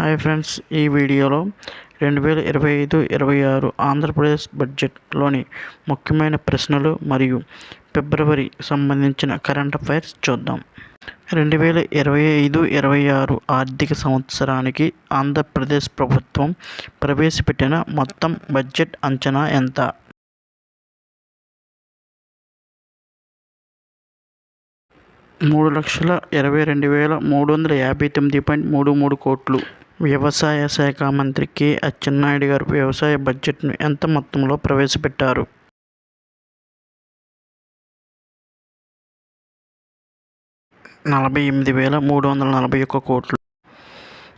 Hi friends ఈ వీడియోలో రెండు వేల ఇరవై ఐదు ఇరవై ఆరు ఆంధ్రప్రదేశ్ బడ్జెట్లోని ముఖ్యమైన ప్రశ్నలు మరియు ఫిబ్రవరి సంబంధించిన కరెంట్ అఫైర్స్ చూద్దాం. రెండు వేల ఇరవై ఐదు ఇరవై ఆరు ఆర్థిక సంవత్సరానికి ఆంధ్రప్రదేశ్ ప్రభుత్వం ప్రవేశపెట్టిన మొత్తం బడ్జెట్ అంచనా ఎంత? మూడు లక్షల ఇరవై రెండు వేల మూడు వందల యాభై తొమ్మిది పాయింట్ మూడు మూడు కోట్లు. వ్యవసాయ శాఖ మంత్రి కె అచ్చెన్నాయుడు గారు వ్యవసాయ బడ్జెట్ను ఎంత మొత్తంలో ప్రవేశపెట్టారు? నలభై ఎనిమిది వేల మూడు వందల నలభై ఒక్క కోట్లు.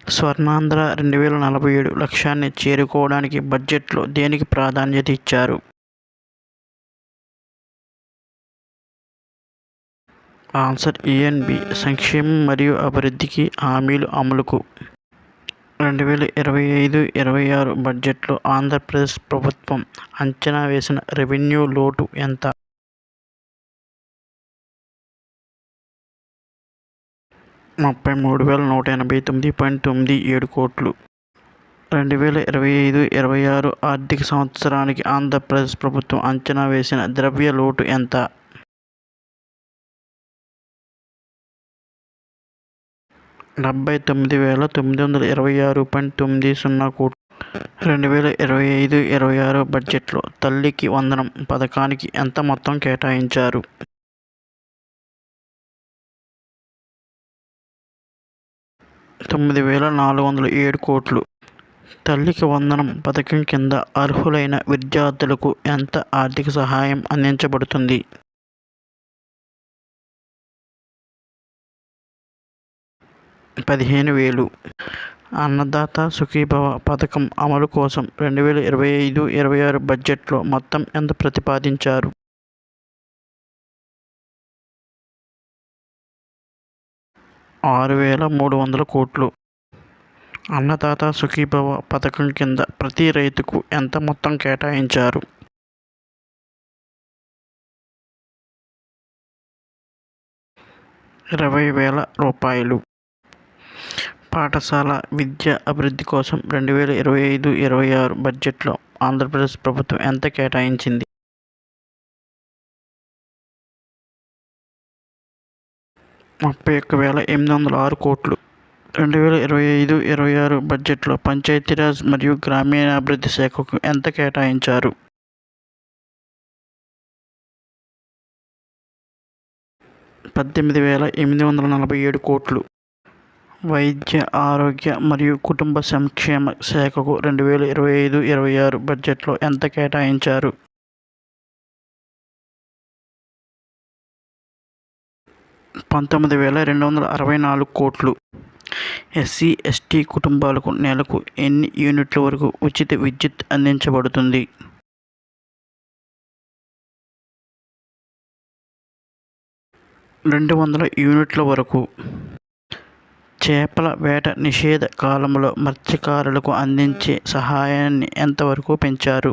స్వర్ణాంధ్ర రెండు వేల నలభై ఏడు లక్ష్యాన్ని చేరుకోవడానికి బడ్జెట్లో దేనికి ప్రాధాన్యత ఇచ్చారు? ఆన్సర్ ఈఎన్బి సంక్షేమం మరియు అభివృద్ధికి హామీలు అమలుకు. రెండు వేల ఇరవై ఐదు ఇరవై ఆరు బడ్జెట్లో ఆంధ్రప్రదేశ్ ప్రభుత్వం అంచనా వేసిన రెవెన్యూ లోటు ఎంత? ముప్పై మూడు వేల నూట ఎనభై తొమ్మిది పాయింట్ తొమ్మిది ఏడు కోట్లు. రెండు వేల ఇరవై ఐదు ఇరవై ఆరు ఆర్థిక సంవత్సరానికి ఆంధ్రప్రదేశ్ ప్రభుత్వం అంచనా వేసిన ద్రవ్య లోటు ఎంత? డెబ్బై తొమ్మిది వేల తొమ్మిది వందల ఇరవై ఆరు పాయింట్ తొమ్మిది సున్నా కోట్లు. రెండు వేల ఇరవై ఐదు ఇరవై ఆరు బడ్జెట్లో తల్లికి వందనం పథకానికి ఎంత మొత్తం కేటాయించారు? తొమ్మిది వేల నాలుగు వందల ఏడు కోట్లు. తల్లికి వందనం పథకం కింద అర్హులైన విద్యార్థులకు ఎంత ఆర్థిక సహాయం అందించబడుతుంది? పదిహేను వేలు. అన్నదాత సుఖీభవ పథకం అమలు కోసం రెండు వేల ఇరవై ఐదు ఇరవై ఆరు బడ్జెట్లో మొత్తం ఎంత ప్రతిపాదించారు? ఆరు వేల మూడు వందల కోట్లు. అన్నదాత సుఖీభవ పథకం కింద ప్రతి రైతుకు ఎంత మొత్తం కేటాయించారు? ఇరవై వేల రూపాయలు. పాఠశాల విద్య అభివృద్ధి కోసం రెండు వేల ఇరవై ఐదు ఇరవై ఆరు బడ్జెట్లో ఆంధ్రప్రదేశ్ ప్రభుత్వం ఎంత కేటాయించింది? ముప్పై ఒక్క వేల ఎనిమిది వందల ఆరు కోట్లు. రెండు వేల ఇరవై ఐదు ఇరవై ఆరు బడ్జెట్లో పంచాయతీరాజ్ మరియు గ్రామీణాభివృద్ధి శాఖకు ఎంత కేటాయించారు? పద్దెనిమిది వేల ఎనిమిది వందల నలభై ఏడు కోట్లు. వైద్య ఆరోగ్య మరియు కుటుంబ సంక్షేమ శాఖకు రెండు వేల ఇరవై ఐదు ఇరవై ఆరు బడ్జెట్లో ఎంత కేటాయించారు? పంతొమ్మిది వేల రెండు వందల అరవై నాలుగు కోట్లు. ఎస్సీ ఎస్టీ కుటుంబాలకు నెలకు ఎన్ని యూనిట్ల వరకు ఉచిత విద్యుత్ అందించబడుతుంది? రెండు వందల యూనిట్ల వరకు. చేపల వేట నిషేధ కాలంలో మత్స్యకారులకు అందించే సహాయాన్ని ఎంతవరకు పెంచారు?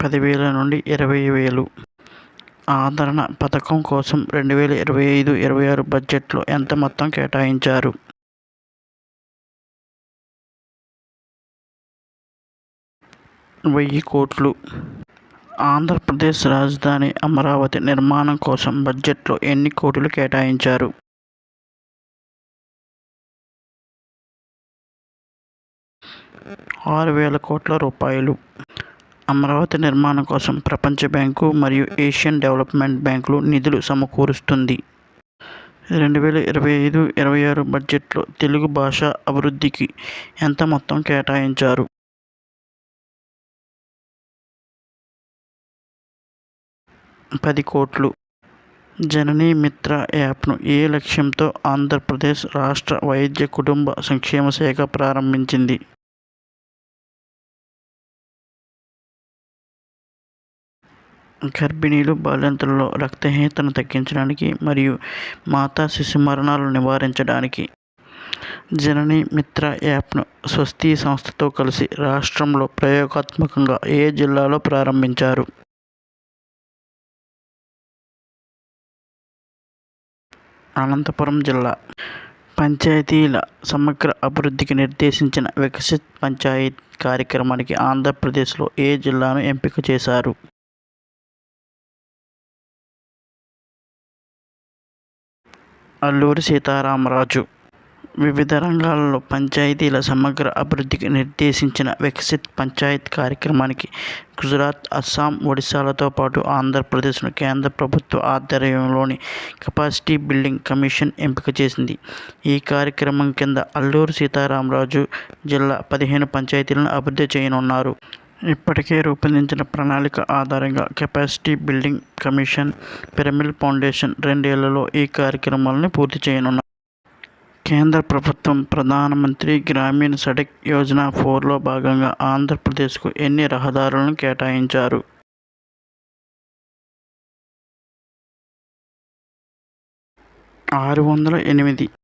పదివేల నుండి ఇరవై వేలు. ఆదరణ పథకం కోసం రెండు వేల ఇరవై ఐదు ఇరవై ఆరు బడ్జెట్లో ఎంత మొత్తం కేటాయించారు? వెయ్యి కోట్లు. ఆంధ్రప్రదేశ్ రాజధాని అమరావతి నిర్మాణం కోసం బడ్జెట్లో ఎన్ని కోట్లు కేటాయించారు? ఆరు వేల కోట్ల రూపాయలు. అమరావతి నిర్మాణం కోసం ప్రపంచ బ్యాంకు మరియు ఏషియన్ డెవలప్మెంట్ బ్యాంకులు నిధులు సమకూరుస్తుంది. రెండు వేల ఇరవై ఐదు ఇరవై ఆరు బడ్జెట్లో తెలుగు భాష అభివృద్ధికి ఎంత మొత్తం కేటాయించారు? పది కోట్లు. జననీ మిత్ర యాప్ను ఏ లక్ష్యంతో ఆంధ్రప్రదేశ్ రాష్ట్ర వైద్య కుటుంబ సంక్షేమ శాఖ ప్రారంభించింది? గర్భిణీలు బాలింతలలో రక్తహీనతను తగ్గించడానికి మరియు మాతా శిశు మరణాలను నివారించడానికి. జనని మిత్ర యాప్ను స్వస్తి సంస్థతో కలిసి రాష్ట్రంలో ప్రయోగాత్మకంగా ఏ జిల్లాలో ప్రారంభించారు? అనంతపురం జిల్లా పంచాయతీల సమగ్ర అభివృద్ధికి నిర్దేశించిన వికసిత్ పంచాయత్ కార్యక్రమానికి ఆంధ్రప్రదేశ్లో ఏ జిల్లాను ఎంపిక చేశారు? అల్లూరి సీతారామరాజు వివిధ రంగాలలో పంచాయతీల సమగ్ర అభివృద్ధికి నిర్దేశించిన వికసిత్ పంచాయత్ కార్యక్రమానికి గుజరాత్ అస్సాం ఒడిశాలతో పాటు ఆంధ్రప్రదేశ్ను కేంద్ర ప్రభుత్వ ఆధ్వర్యంలోని కెపాసిటీ బిల్డింగ్ కమిషన్ ఎంపిక చేసింది. ఈ కార్యక్రమం కింద అల్లూరి సీతారామరాజు జిల్లా పదిహేను పంచాయతీలను అభివృద్ధి చేయనున్నారు. ఇప్పటికే రూపొందించిన ప్రణాళిక ఆధారంగా capacity building commission Piramal foundation రెండేళ్ళలో ఈ కార్యక్రమాలను పూర్తి చేయనున్నారు. కేంద్ర ప్రభుత్వం ప్రధానమంత్రి గ్రామీణ సడక్ యోజన ఫోర్లో భాగంగా ఆంధ్రప్రదేశ్కు ఎన్ని రహదారులను కేటాయించారు? ఆరు వందల ఎనిమిది.